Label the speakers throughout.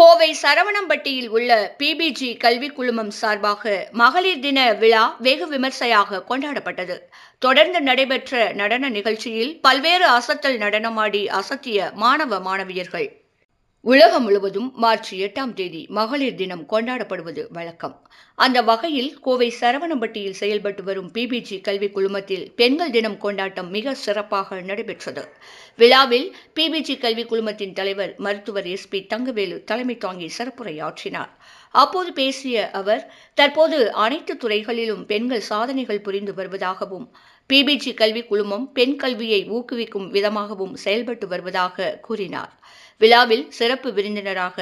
Speaker 1: கோவை சரவணம்பட்டியில் உள்ள பிபிஜி கல்வி குழுமம் சார்பாக மகளிர் தின விழா வெகு விமர்சையாக கொண்டாடப்பட்டது. தொடர்ந்து நடைபெற்ற நடன நிகழ்ச்சியில் பல்வேறு அசத்தல் நடனமாடி அசத்திய மாணவ மாணவியர்கள் உலகம் முழுவதும் மார்ச் எட்டாம் தேதி மகளிர் தினம் கொண்டாடப்படுவது வழக்கம். அந்த வகையில் கோவை சரவணம்பட்டியில் செயல்பட்டு வரும் பிபிஜி கல்வி குழுமத்தில் பெண்கள் தினம் கொண்டாட்டம் மிக சிறப்பாக நடைபெற்றது. விழாவில் பிபிஜி கல்வி குழுமத்தின் தலைவர் மருத்துவர் எஸ் பி தங்கவேலு தலைமை தாங்கி சிறப்புரையாற்றினார். அப்போது பேசிய அவர் தற்போது அனைத்து துறைகளிலும் பெண்கள் சாதனைகள் புரிந்து வருவதாகவும் பிபிஜி கல்வி குழுமம் பெண் கல்வியை ஊக்குவிக்கும் விதமாகவும் செயல்பட்டு வருவதாக கூறினார். விழாவில் சிறப்பு விருந்தினராக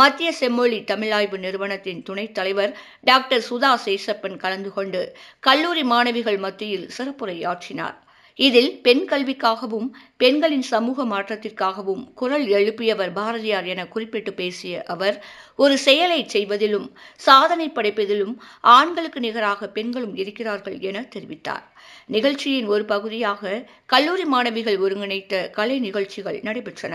Speaker 1: மத்திய செம்மொழி தமிழாய்வு நிறுவனத்தின் துணைத் தலைவர் டாக்டர் சுதா சேசப்பன் கலந்து கொண்டு கல்லூரி மாணவிகள் மத்தியில் சிறப்புரையாற்றினார். இதில் பெண் கல்விக்காகவும் பெண்களின் சமூக மாற்றத்திற்காகவும் குரல் எழுப்பியவர் பாரதியார் என குறிப்பிட்டு பேசிய அவர் ஒரு செயலை செய்வதிலும் சாதனை படைப்பதிலும் ஆண்களுக்கு நிகராக பெண்களும் இருக்கிறார்கள் என தெரிவித்தார். நிகழ்ச்சியின் ஒரு பகுதியாக கல்லூரி மாணவிகள் ஒருங்கிணைத்த கலை நிகழ்ச்சிகள் நடைபெற்றன.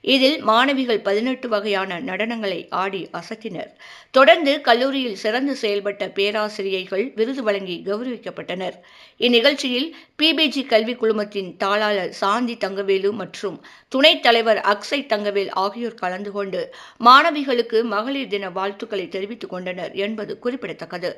Speaker 1: இதில் மாணவிகள் பதினெட்டு வகையான நடனங்களை ஆடி அசத்தினர். தொடர்ந்து கல்லூரியில் சிறந்து செயல்பட்ட பேராசிரியைகள் விருது வழங்கி கௌரவிக்கப்பட்டனர். இந்நிகழ்ச்சியில் பிபிஜி கல்விக் குழுமத்தின் தாளாளர் சாந்தி தங்கவேலு மற்றும் துணைத் தலைவர் அக்ஸை தங்கவேல் ஆகியோர் கலந்து கொண்டு மாணவிகளுக்கு மகளிர் தின வாழ்த்துக்களை தெரிவித்துக் கொண்டனர் என்பது குறிப்பிடத்தக்கது.